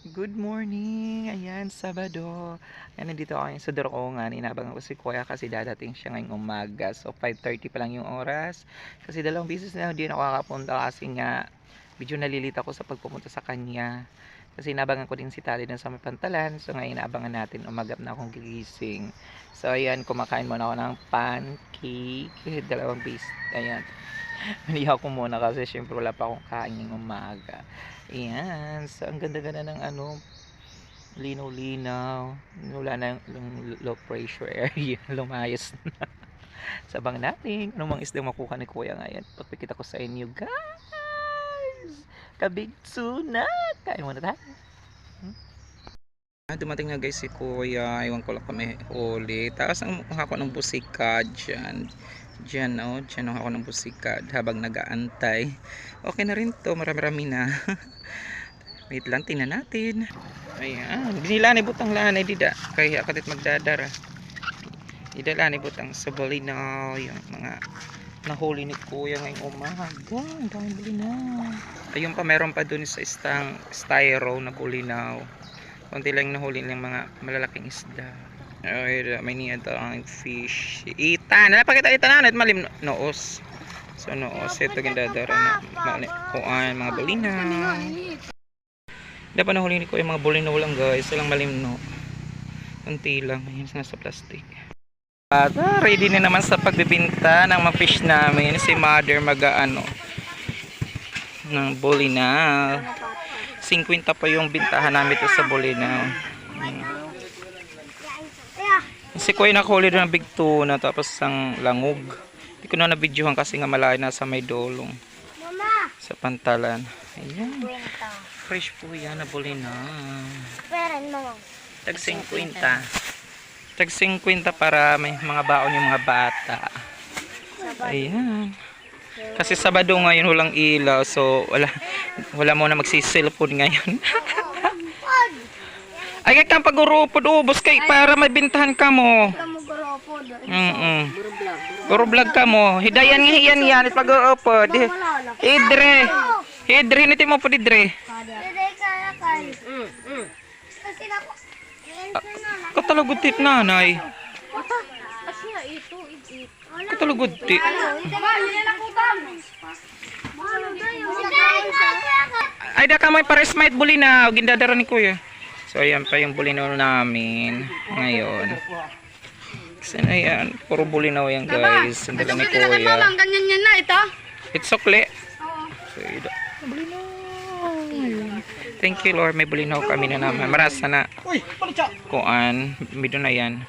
Good morning! Ayan, Sabado. Ayan, nandito ako ngayon sa Doroongan. Inabangan ko si Kuya kasi dadating siya ngayong umaga. So, 5.30 pa lang yung oras. Kasi dalawang beses na hindi ako nakakapunta kasi nga medyo nalilita ko sa pagpupunta sa kanya. Kasi inabangan ko din si Tali dun sa may pantalan. So, ngayon inaabangan natin. Umagap na akong gigising. So, ayan, kumakain muna ako ng pancake. Dalawang beses. Ayan. Hindi ako muna kasi syempre wala pa akong kain ng umaga. Ayan. So, ang ganda-ganda ng ano, linaw-linaw. Wala na yung, low pressure area. Lumayas na. Sabang natin. Anong mga isda makuha ni Kuya ngayon? Pagpikita ko sa inyo, guys! Kabig tuna! Kain muna tayo. Hmm? Ah, Dumating na guys si Kuya. Iwan ko lang kami ulit. Tapos ang mukha ko ng busika dyan. Dyan, oh. Dyan ako ng busika habang nag-aantay. Okay na rin to. Marami-rami na. Wait lang, tingnan natin. Ayan. Binilani butang lanay, dida. Kaya kadit magdadara. Idalani butang sa balinaw. Yung mga nahuli ni Kuya ngayong umaga. Ang dami balinaw. Ayun pa, meron pa dun sa istang styro na bulinaw. Kunti lang nahuli ng mga malalaking isda. Ay, may niya ang fish. Ita, napakita ita na, malim noos. So noos, ito gindadara na mali, kuan, mga bulinaw. Dapat nahuli ko yung mga bulinaw lang guys, walang malimno. Kunti lang, ayun nasa plastic. At ah, ready na naman sa pagbibinta ng mga fish namin. Si mother mag-ano ng bulinaw. 50 pa yung bintahan namin ito sa bulinaw. Hmm. Si Kuya nakahuli doon ng big tuna tapos ang langog. Hindi ko na nabidyohan kasi nga malayo na sa may dolong. Sa pantalan. Ayan. Fresh po yan na bulinaw. Peren mo. Tag 50. Tag 50 para may mga baon yung mga bata. Ayan. Kasi Sabado ngayon walang ilaw so wala wala mo na magsisilpon ngayon. Ay kang pag-urupod ubos kay para may bintahan ka mo. Do. Mm. Puro vlog ka mo. Hidayan nga yan yan pag-urupod. Malala. Idre. Idre niti mo po idre. Dede kaya kay. Mm. Mm. Kasi na ko. Katalagutit nanay. Ata. Kasi na ito it. Katalagutit. Ay, da ka may paresmite bulinaw. Gindadara ni kuya. So, ayan pa yung bulinaw namin. Ngayon. Kasi na yan. Puro bulinaw yan, guys. Ang dala ni kuya. ganyan yan na ito. It's sukle. So, ida. Bulinaw. Thank you, Lord. May bulinaw kami na naman. Marasa na. Kuan. Mido na yan.